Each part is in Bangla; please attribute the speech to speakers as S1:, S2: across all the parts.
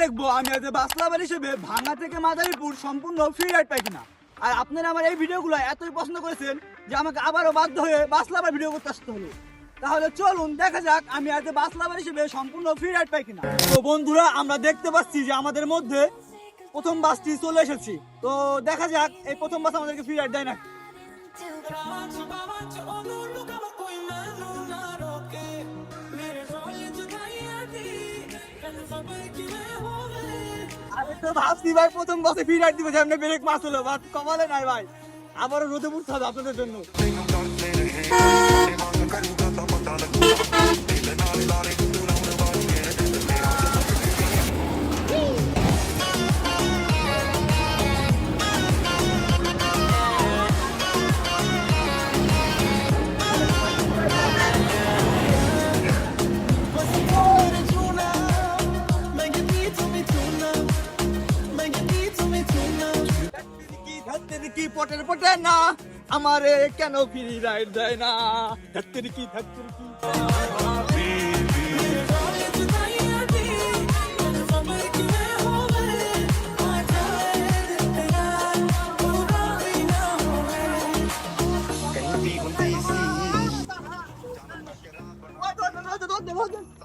S1: দেখব, আমি আজ বাসলাবার হিসেবে ভাঙা থেকে মাদারীপুর সম্পূর্ণ ফ্রি রাইড পাই কিনা। আর আপনারা আমার এই ভিডিওগুলো এতই পছন্দ করেছেন যে আমাকে আবারও বাধ্য হয়ে বাসলাবার ভিডিও করতে আসতে হলো। তাহলে চলুন, দেখা যাক আমি আজ বাসলাবার হিসেবে সম্পূর্ণ ফ্রি রাইড পাই কিনা। তো বন্ধুরা, আমরা দেখতে পাচ্ছি যে আমাদের মধ্যে প্রথম বাসটি চলে এসেছি। তো দেখা যাক, এই প্রথম বাস আমাদেরকে ফ্রি রাইড দেয় না ভাবছি ভাই, প্রথম বসে ফ্রি রাইড দিবে সামনে ব্রেক মাস হলো বাস কমালে নাই ভাই। আবারও রোদে পড়তে আপনাদের জন্য। কি ধরতে কি পটের পটে না? আমারে কেন ফ্রি রাইড দেয় না? ধরতে কি ধরতে কি?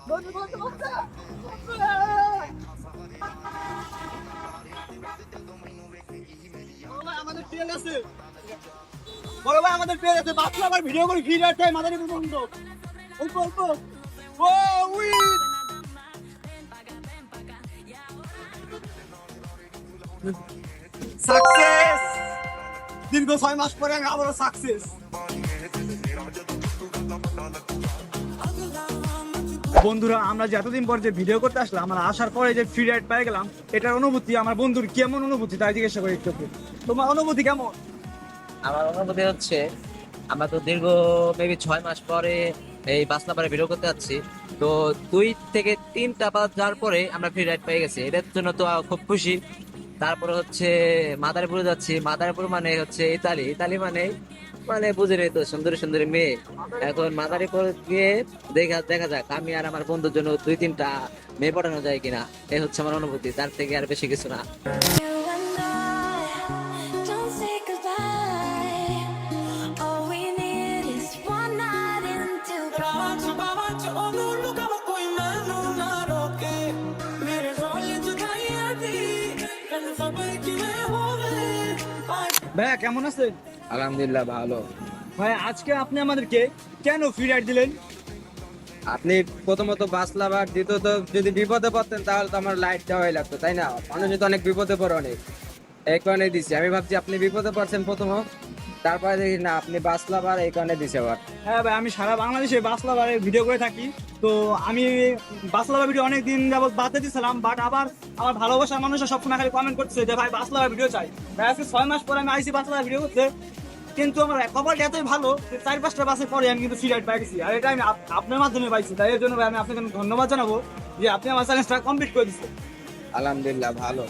S1: ধর, ধর, ধর। বড় ভাই আমাদের ট্রেন আছে বাচ্চা আবার ভিডিও করে ফিরে আসছে মাদারি পর্যন্ত অল্প অল্প। ও, উই। সাকসেস দীর্ঘ ছয় মাস পরে আবারও সাকসেস বন্ধুরা, আমরা যে এতদিন পর যে ভিডিও করতে আসলাম, আমরা আসার পরে যে ফ্রি রাইড পেয়ে গেলাম, এটার অনুভূতি, আমার বন্ধুর কেমন অনুভূতি, তাই জিজ্ঞাসা করি একটু তোমার অনুভূতি কেমন?
S2: আমার অনুভূতি হচ্ছে, আমরা তো দীর্ঘ মেবি ছয় মাস পরে এই বাসনাপাড়ে ভিডিও করতে যাচ্ছি। তো দুই থেকে তিনটা বাস যাওয়ার পরে আমরা ফ্রি রাইড পেয়ে গেছি। এটার জন্য তো খুব খুশি। তারপরে হচ্ছে মাদারীপুরে যাচ্ছি। মাদারীপুর মানে হচ্ছে ইতালি। ইতালি মানে মানে বুঝে নেই তো সুন্দরী সুন্দরী মেয়ে। এখন মাদারীপুর গিয়ে দেখা দেখা যাক। আমি আর আমার বন্ধুর জন্য দুই তিনটা মেয়ে পড়ানো যায় কিনা এই হচ্ছে আমার অনুভূতি। তার থেকে আর বেশি কিছু না.
S3: All we need is one night into
S1: ভাইয়া কেমন আছেন?
S2: আলহামদুলিল্লাহ ভালো।
S1: ভাই আজকে আপনি আমাদেরকে কেন ফ্রি রাইড দিলেন?
S4: আপনি প্রথমত বাস লাভার দ্বিতীয়ত যদি বিপদে পড়তেন তাহলে তো আমার লাইট দেওয়াই লাগতো তাই না? মানুষ তো অনেক বিপদে পড়ে অনেক। এই কারণে দিচ্ছি। আমি ভাবছি আপনি বিপদে পড়ছেন প্রথম। তারপরে দেখি না আপনি বাস লাভার এই কারণে দিছে আবার।
S1: হ্যাঁ ভাই আমি সারা বাংলাদেশে বাসলাবারে ভিডিও করে থাকি। তো আমি বাসলাবার ভিডিও অনেক দিন যাবত বাদ দিয়েছিলাম বাট আবার আমার ভালোবাসার মানুষরা সবসময় খালি কমেন্ট করছে যে ভাই বাসলাবার ভিডিও চাই। ভাই আজকে ছয় মাস পরে আমি আইসি বাসলাবার ভিডিও করতে। কিন্তু আমার কপালটা এতই ভালো যে চার পাঁচটা বাসের পরে আমি কিন্তু রাইড পাইছি আর এটা আমি আপ- আপনার মাধ্যমে পাইছি। তাই এর জন্য ভাই আমি আপনাকে ধন্যবাদ জানাব যে আপনি আমার চ্যালেঞ্জটা কমপ্লিট করে দিচ্ছেন
S4: আলহামদুলিল্লাহ ভালো।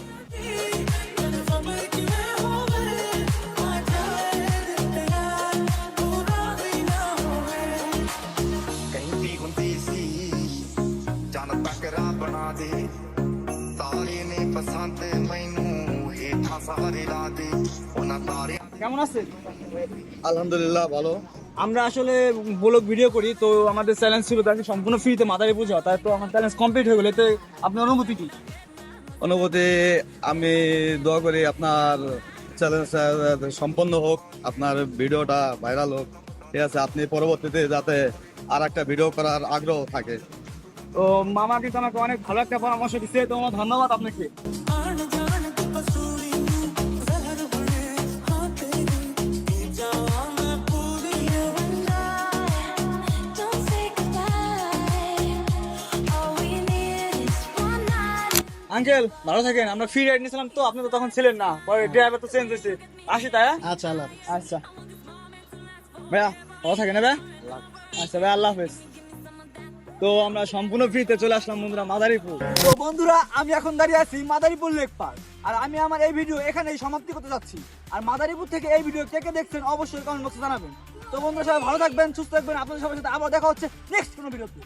S5: ਤਕਰਾ ਬਣਾ ਦੇ ਤਾਰੇ ਨੇ ਪਸੰਦ ਮੈਨੂੰ ਹੇਠਾਂ ਸਾਰੇ ਲਾ ਦੇ ਉਹਨਾਂ ਤਾਰਿਆਂ
S1: কেমন আছেন
S6: আলহামদুলিল্লাহ ভালো
S1: আমরা আসলে ব্লগ ভিডিও করি তো আমাদের চ্যালেঞ্জ ছিল তাকে সম্পূর্ণ ফ্রিতে মাদারে পুজো তাই তো আমার চ্যালেঞ্জ কমপ্লিট হয়ে গেলে তো আপনার অনুভূতি কি
S6: অনুভূতি আমি দোয়া করি আপনার চ্যালেঞ্জ সম্পন্ন হোক আপনার ভিডিওটা ভাইরাল হোক ঠিক আছে আপনি পরবর্তীতে যাতে আর একটা ভিডিও করার আগ্রহ থাকে
S1: তো মামা কিন্তু আমাকে অনেক ভালো একটা পরামর্শ দিচ্ছে তো আমার ধন্যবাদ আপনাকে. আঙ্কেল ভালো থাকেন আমরা ফ্রি রাইড নিয়েছিলাম তো আপনি তো তখন ছিলেন না পরে ড্রাইভার তো চেঞ্জ হয়েছে। আসি তাই হ্যাঁ?
S6: আচ্ছা আল্লাহ
S1: আচ্ছা। ভাইয়া ভালো থাকেন হ্যাঁ ভাইয়া আচ্ছা ভাই আল্লাহ হাফেজ। তো আমরা সম্পূর্ণ ফ্রিতে চলে আসলাম বন্ধুরা মাদারীপুর। তো বন্ধুরা, আমি এখন দাঁড়িয়ে আছি মাদারীপুর লেক পার্ক। আর আমি আমার এই ভিডিও এখানেই সমাপ্তি করতে যাচ্ছি। আর মাদারীপুর থেকে এই ভিডিও কে কে দেখছেন অবশ্যই কমেন্ট বক্সে জানাবেন। তো বন্ধুরা, সবাই ভালো থাকবেন, সুস্থ থাকবেন। আপনাদের সবার সাথে আবার দেখা হচ্ছে নেক্সট কোনো ভিডিওতে